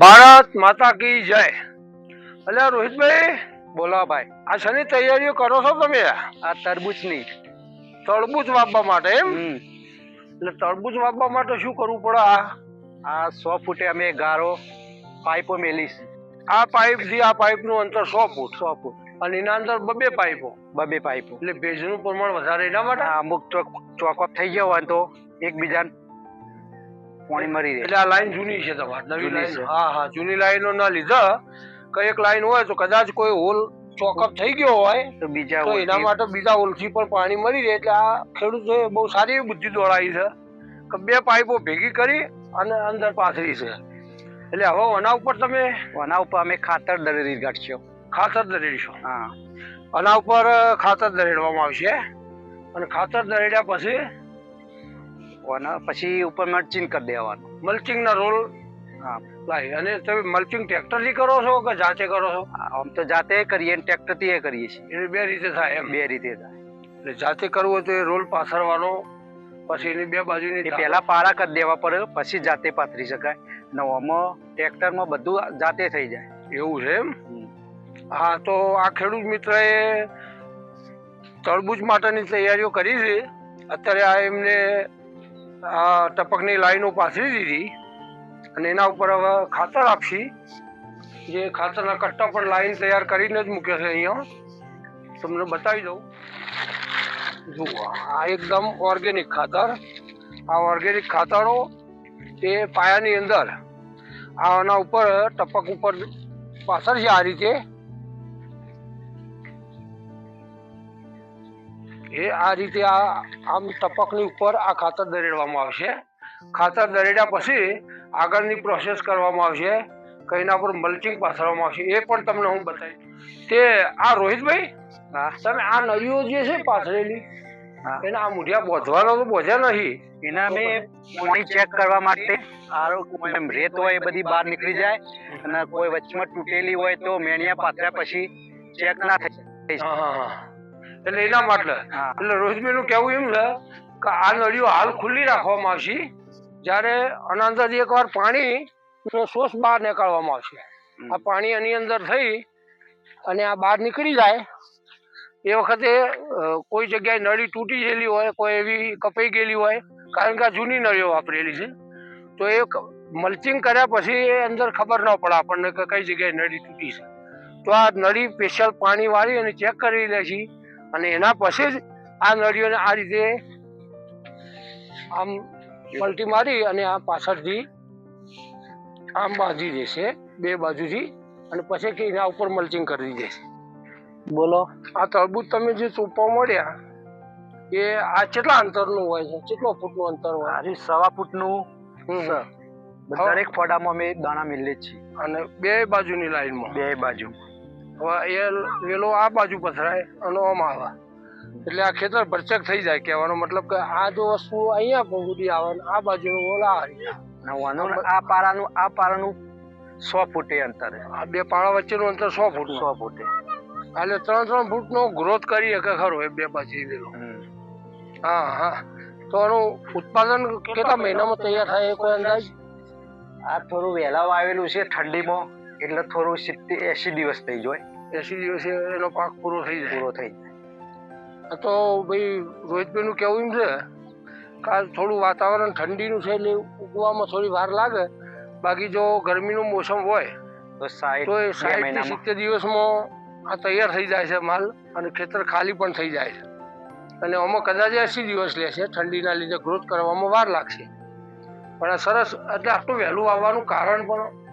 ભારત માતા કી જય. અલ્યા રોહિતભાઈ બોલો ભાઈ આ શની તૈયારીઓ કરો છો તમે? આ તરબૂચની. તરબૂચ વાપવા માટે એમ? એટલે તરબૂચ વાપવા માટે શું કરવું પડે આ? આ સો ફૂટે અમે ગારો પાઇપો મેલીશ. આ પાઇપથી આ પાઇપનું અંતર સો ફૂટ. સો ફૂટ. અને એના અંદર બબે પાઇપો. બબે પાઇપો. એટલે ભેજનું પ્રમાણ વધારે એના માટે? અમુક ચોક ચોકઅપ થઈ ગયો હોય તો એકબીજાને પાણી મરી રહે. એટલે આ લાઈન જૂની છે તમારી નવી લાઈન હા હા જૂની લાઈનો ના લીધા કઈ એક લાઈન હોય તો કદાચ કોઈ હોલ ચોકઅપ થઈ ગયો હોય તો બીજા તો એના માટે બીજા ઓલથી પણ પાણી મળી રહે. એટલે આ ખેડૂતોએ બહુ સારી બુદ્ધિ દોડાવી છે. કે બે પાઇપો ભેગી કરી અને અંદર પાથરી છે. એટલે હવે આના ઉપર તમે આના ઉપર અમે ખાતર દરેડી કાઢશો. ખાતર દરેડીશો. હા. આના ઉપર ખાતર દરેડવામાં આવશે. અને ખાતર દરેડ્યા પછી આના પછી ઉપર મલ્ચિંગ કરી દેવાનું. મલ્ચિંગના રોલ હા. લાવી અને તમે મલ્ચિંગ ટ્રેક્ટરથી કરો છો કે જાતે કરો છો? આમ તો જાતે કરીએ ને ટ્રેક્ટરથી એ કરીએ છીએ. એ બે રીતે થાય એમ. બે રીતે થાય. એટલે જાતે કરવું હોય તો એ રોલ પાથરવાનો પછી એની બે બાજુની પહેલા પાળા કરી દેવા પડે પછી જાતે પાથરી શકાય. ને આમાં ટ્રેક્ટરમાં બધું જાતે થઈ જાય. એવું છે એમ? હા તો આ ખેડૂત મિત્રએ તરબૂચ માટેની તૈયારીઓ કરી છે. અત્યારે આ એમને ટપકની લાઈનો પાથરી દીધી અને એના ઉપર હવે ખાતર આપશી. જે ખાતરના કટ્ટા પણ લાઈન તૈયાર કરીને જ મૂક્યો છે અહીંયા. તમને બતાવી દઉં. જુઓ, આ એકદમ ઓર્ગેનિક ખાતર. આ ઓર્ગેનિક ખાતરો એ પાયાની અંદર આના ઉપર ટપક ઉપર પાછળ છે આ રીતે. એ આ રીતે આ આમ ટપકની ઉપર આ ખાતર દરેડવામાં આવશે. ખાતર દરેડ્યા પછી આગળની પ્રોસેસ કરવામાં આવશે. કઈના પર મલ્ચિંગ પાથરવામાં આવશે. એ પણ તમને હું બતાવી તે આ રોહિતભાઈ તમે આ નળીઓ જે છે પાથરેલી એના આ મૂઢિયા બોધવાનો તો બોધ્યા નહીં. એના અમે પાણી ચેક કરવા માટે આરો કોઈ રેત હોય એ બધી બહાર નીકળી જાય અને કોઈ વચમાં તૂટેલી હોય તો મેણિયા પાથર્યા પછી ચેક ના થઈ હા હા હા. એટલે એના માટે. એટલે રોજમીનું કહેવું કેવું એમ છે કે આ નળીઓ હાલ ખુલ્લી રાખવામાં આવશે. જ્યારે આના અંદર એકવાર પાણી નો સોસ બહાર નીકાળવામાં આવશે. આ પાણી એની અંદર થઈ અને આ બહાર નીકળી જાય. એ વખતે કોઈ જગ્યાએ નળી તૂટી ગયેલી હોય કોઈ એવી કપાઈ ગયેલી હોય કારણ કે આ જૂની નળીઓ વાપરેલી છે. તો એ મલ્ચિંગ કર્યા પછી એ અંદર ખબર ન પડે આપણને કે કઈ જગ્યાએ નળી તૂટી છે. તો આ નળી સ્પેશિયલ પાણી વાળી અને ચેક કરી લે છે. અને એના પછી જ આ નળીઓને આ રીતે આમ પલટી મારી અને આ પાછળથી આમ બાંધી દેશે બે બાજુથી અને પછી કે એના ઉપર મલ્ચિંગ કરી દેશે. બોલો. આ તરબૂચ તમે જે ચોપા મળ્યા એ આ કેટલા અંતરનું હોય છે? કેટલો ફૂટનું અંતર હોય? આજે સવા ફૂટનું. દરેક ફોડામાં અમે દાણા મિલે છીએ. અને બે બાજુની લાઈનમાં. બે બાજુ. હવે એ વેલો આ બાજુ પથરાય અને આમાં આવે. એટલે આ ખેતર ભરચક થઈ જાય કહેવાનો મતલબ કે આ જો વસ્તુ અહીંયા સુધી આવે ને આ બાજુ ઓલા આવી. આ પારાનું આ પારાનું સો ફૂટે અંતરે. આ બે પાળા વચ્ચેનું અંતર સો ફૂટ સો ફૂટે. એટલે ત્રણ ત્રણ ફૂટનો ગ્રોથ કરી શકે ખરો એ બે પાછી વેલો. હા હા. તો આનું ઉત્પાદન કેટલા મહિનામાં તૈયાર થાય એ કોઈ અંદાજ? આ થોડું વહેલા આવેલું છે ઠંડીમાં. એટલે થોડું સિત્તેર એસી દિવસ થઈ જાય એસી દિવસે એનો પાક પૂરો થઈ જાય. પૂરો થઈ જાય. આ તો ભાઈ રોહિતભાઈનું કેવું એમ છે કે થોડું વાતાવરણ ઠંડીનું છે એટલે ઉગવામાં થોડી વાર લાગે. બાકી જો ગરમીનું મોસમ હોય તો સાઠથી સિત્તેર દિવસમાં આ તૈયાર થઈ જાય છે માલ અને ખેતર ખાલી પણ થઈ જાય છે. અને આમાં કદાચ એસી દિવસ લેશે ઠંડીના લીધે ગ્રોથ કરવામાં વાર લાગશે. પણ આ સરસ એટલે આટલું વહેલું આવવાનું કારણ પણ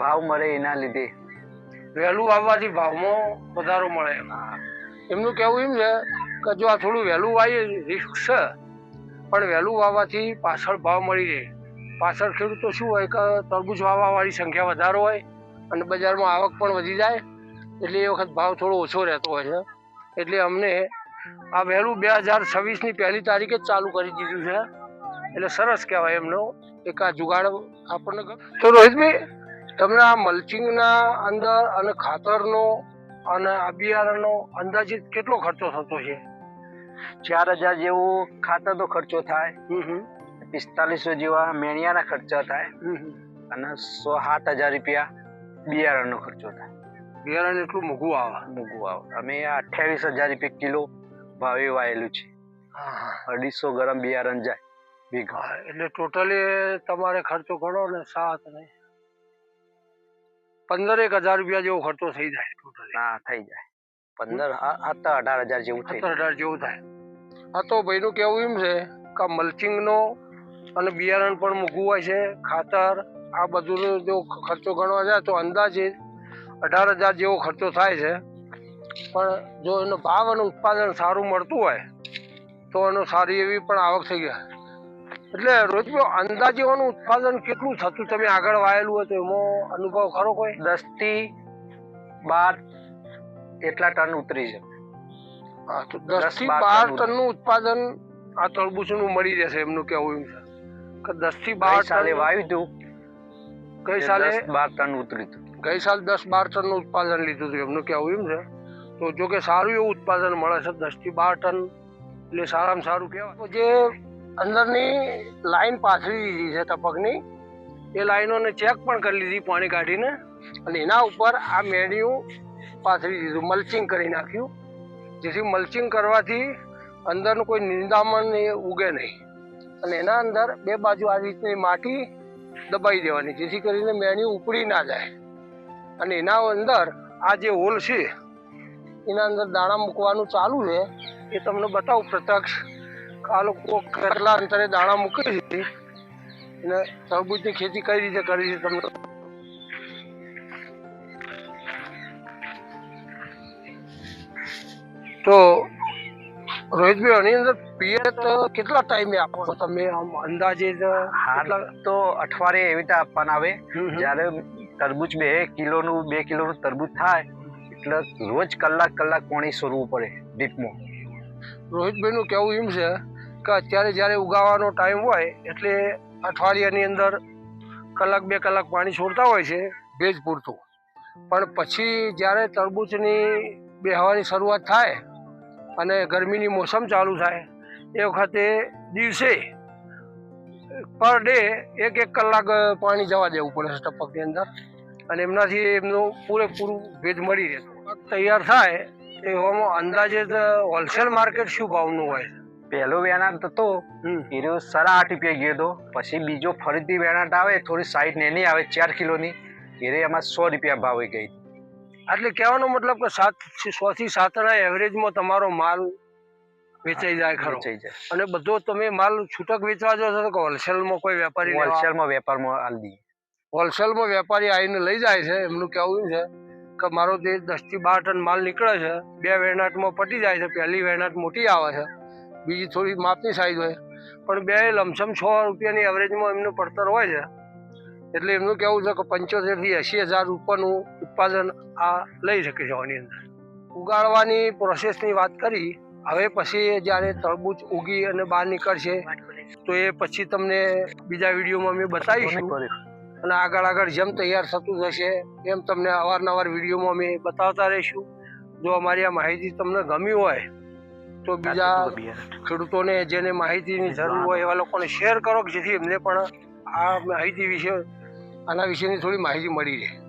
ભાવ મળે એના લીધે. વહેલું આવવાથી ભાવમાં વધારો મળે. એમ એમનું કહેવું એમ છે કે જો આ થોડું વહેલું વાવીએ રિસ્ક છે. પણ વહેલું વાવવાથી પાછળ ભાવ મળી રહે. પાછળ ખેડૂતો શું હોય કે તરબૂચ વાવવાવાળી સંખ્યા વધારો હોય અને બજારમાં આવક પણ વધી જાય, એટલે એ વખત ભાવ થોડો ઓછો રહેતો હોય છે. એટલે અમને આ વહેલું બે હજાર છવ્વીસની પહેલી તારીખે જ ચાલુ કરી દીધું છે. એટલે સરસ કહેવાય એમનો એક આ જુગાડ આપણને તો રોહિતભાઈ તમને આ મલ્ચિંગના અંદર અને ખાતરનો અને આ બિયારણનો અંદાજિત કેટલો ખર્ચો થતો છે? ચાર હજાર જેવો ખાતરનો ખર્ચો થાય. પિસ્તાલીસો જેવા મેણિયાના ખર્ચા થાય. અને સો સાત હજાર રૂપિયા બિયારણનો ખર્ચો થાય. બિયારણ એટલું મોંઘું આવે. મૂગવું આવે. અમે અઠ્યાવીસ હજાર રૂપિયા કિલો ભાવે વાયેલું છે. અઢીસો ગ્રામ બિયારણ જાય હા, એટલે ટોટલી તમારે ખર્ચો કરો ને સાત ને પંદર એક હજાર રૂપિયા જેવો ખર્ચો થઈ જાય ટોટલ હા થઈ જાય. પંદર આ અઢાર હજાર જેવું સત્તર અઢાર જેવું થાય. હા તો ભાઈનું કેવું એમ છે કે મલ્ચિંગનો અને બિયારણ પણ મૂકવું હોય છે ખાતર આ બધુંનો જો ખર્ચો ગણવા જાય તો અંદાજે અઢાર હજાર જેવો ખર્ચો થાય છે. પણ જો એનો ભાવ અને ઉત્પાદન સારું મળતું હોય તો એનો સારી એવી પણ આવક થઈ ગયા એટલે રોજ અંદાજેનું ઉત્પાદન કેટલું થતું? તમે આગળ વાયેલું હતું એમાં અનુભવ ખરો કોઈ? દસથી બાર એટલા ટન ઉતરી છે. દસથી બાર ટન ટનનું ઉત્પાદન આ તરબૂચનું મળી જશે એમનું કેવું એમ છે. કે દસથી બાર સાલે ટન વાવ્યું હતું કઈ સાલે બાર ટન ઉતર્યું હતું ગઈ સાલ દસ બાર ટનનું ઉત્પાદન લીધું હતું એમનું કેવું એમ છે. તો જો કે સારું એવું ઉત્પાદન મળે છે દસથી બાર ટન. એટલે સારામાં સારું કહેવાય. જે અંદરની લાઈન પાથરી દીધી છે ટપકની. એ લાઈનોને ચેક પણ કરી લીધી પાણી કાઢીને અને એના ઉપર આ મેણિયું પાથરી દીધું મલ્ચિંગ કરી નાખ્યું. જેથી મલ્ચિંગ કરવાથી અંદરનું કોઈ નિંદામણ એ ઉગે નહીં. અને એના અંદર બે બાજુ આ રીતની માટી દબાઈ દેવાની, જેથી કરીને મેણિયું ઉપડી ના જાય. અને એના અંદર આ જે હોલ છે, એના અંદર દાણા મૂકવાનું ચાલુ છે, એ તમને બતાવું પ્રત્યક્ષ આ લોકો કેટલા અંતરે દાણા મૂકી હતી અને તરબૂચની ખેતી કઈ રીતે કરી છે તમને? તો રોહિતભાઈ આની અંદર પિયત કેટલા ટાઈમે આપો છો તમે? આમ અંદાજે હાલ તો અઠવાડિયે એવી રીતે આપવાના આવે. જ્યારે તરબૂચ બે કિલોનું બે કિલોનું તરબૂચ થાય એટલે રોજ કલાક કલાક પાણી સોરવું પડે ડીપમાં રોહિતભાઈનું કહેવું એમ છે? કે અત્યારે જ્યારે ઉગાવાનો ટાઈમ હોય, એટલે અઠવાડિયાની અંદર કલાક બે કલાક પાણી છોડતા હોય છે ભેજ પૂરતું. પણ પછી જ્યારે તરબૂચની બેહવાની શરૂઆત થાય અને ગરમીની મોસમ ચાલુ થાય, એ વખતે દિવસે પર ડે એક એક કલાક પાણી જવા દેવું પડે છે ટપકની અંદર. અને એમનાથી એમનું પૂરેપૂરું ભેજ મળી રહેતું. તૈયાર થાય એવામાં અંદાજે હોલસેલ માર્કેટ શું ભાવનું હોય? પહેલો વેણાટ હતો. હમ. એ રહ્યો સાડા આઠ રૂપિયા ગયો હતો. પછી બીજો ફરીથી વેણાટ આવે થોડી સાઈડ નેની આવે ચાર કિલોની. એને એમાં સો રૂપિયા ભાવે ગઈ. એટલે કહેવાનો મતલબ કે સાત સો થી સાતના એવરેજમાં તમારો માલ વેચાઈ જાય ખરો. વેચાઈ જાય. અને બધો તમે માલ છૂટક વેચવા જો છો કે હોલસેલમાં કોઈ વેપારી હોલસેલમાં વેપારમાં આલી દઈએ હોલસેલમાં વેપારી આવીને લઈ જાય છે. એમનું કહેવું છે કે મારો તે દસથી બાર ટન માલ નીકળે છે બે વેણાટમાં પટી જાય છે. પહેલી વેણાટ મોટી આવે છે. બીજી થોડી માપની સાઈઝ હોય. પણ બે લમસમ છ રૂપિયાની એવરેજમાં એમનું પડતર હોય છે. એટલે એમનું કહેવું છે કે પંચોતેરથી એંશી હજાર રૂપિયાનું ઉત્પાદન આ લઈ શકે છે આની અંદર. ઉગાડવાની પ્રોસેસની વાત કરી. હવે પછી જ્યારે તરબૂચ ઉગી અને બહાર નીકળશે, તો એ પછી તમને બીજા વિડીયોમાં અમે બતાવીશું. અને આગળ આગળ જેમ તૈયાર થતું જશે, એમ તમને અવારનવાર વિડીયોમાં અમે બતાવતા રહીશું. જો અમારી આ માહિતી તમને ગમી હોય તો બીજા ખેડૂતોને જેને માહિતીની જરૂર હોય એવા લોકોને શેર કરો કે જેથી એમને પણ આ માહિતી વિશે આના વિશેની થોડી માહિતી મળી રહે.